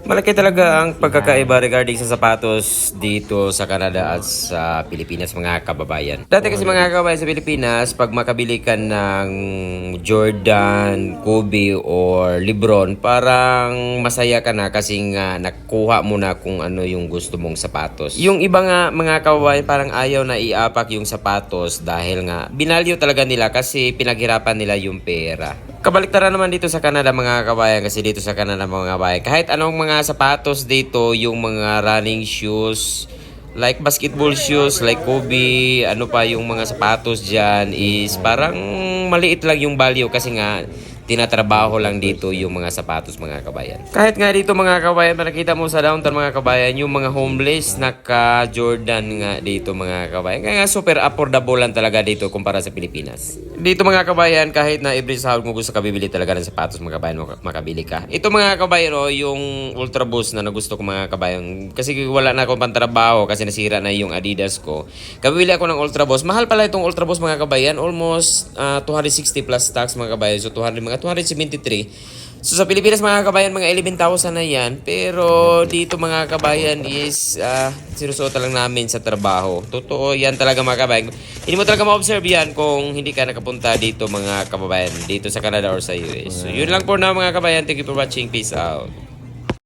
Malaki talaga ang pagkakaiba regarding sa sapatos dito sa Canada at sa Pilipinas mga kababayan. Dati kasi mga kababayan sa Pilipinas, pag makabili ka ng Jordan, Kobe, or Lebron, parang masaya ka na kasi nga nakuha mo na kung ano yung gusto mong sapatos. Yung iba nga mga kababayan parang ayaw na iapak yung sapatos dahil nga binalyo talaga nila kasi pinaghirapan nila yung pera. Kabaliktaran naman dito sa Canada mga kabayan kasi dito sa Canada mga kabayan. Kahit anong mga sapatos dito yung mga running shoes like basketball shoes like Kobe ano pa yung mga sapatos dyan is parang maliit lang yung value kasi nga tinatrabaho lang dito yung mga sapatos mga kabayan. Kahit nga dito mga kabayan, nakita mo sa downtown mga kabayan, yung mga homeless naka Jordan nga dito mga kabayan. Kaya nga super affordable lang talaga dito kumpara sa Pilipinas. Dito mga kabayan, kahit na every sahod mo gusto ka bibili talaga ng sapatos mga kabayan, maka- makabili ka. Ito mga kabayan, oh, yung Ultra Boost na nagusto ko mga kabayan. Kasi wala na akong pantrabaho kasi nasira na yung Adidas ko. Kabili ako ng Ultra Boost. Mahal pala itong Ultra Boost mga kabayan. Almost ah, 260 plus tax mga kabayan. So 200, mga 273. So sa Pilipinas mga kabayan, mga 11,000 na yan. Pero dito mga kabayan is uh, sinusuot lang namin sa trabaho. Totoo yan talaga mga kabayan. Hindi mo talaga ma-observe yan kung hindi ka nakapunta dito mga kababayan. Dito sa Canada or sa US. So yun lang po na mga kabayan. Thank you for watching. Peace out.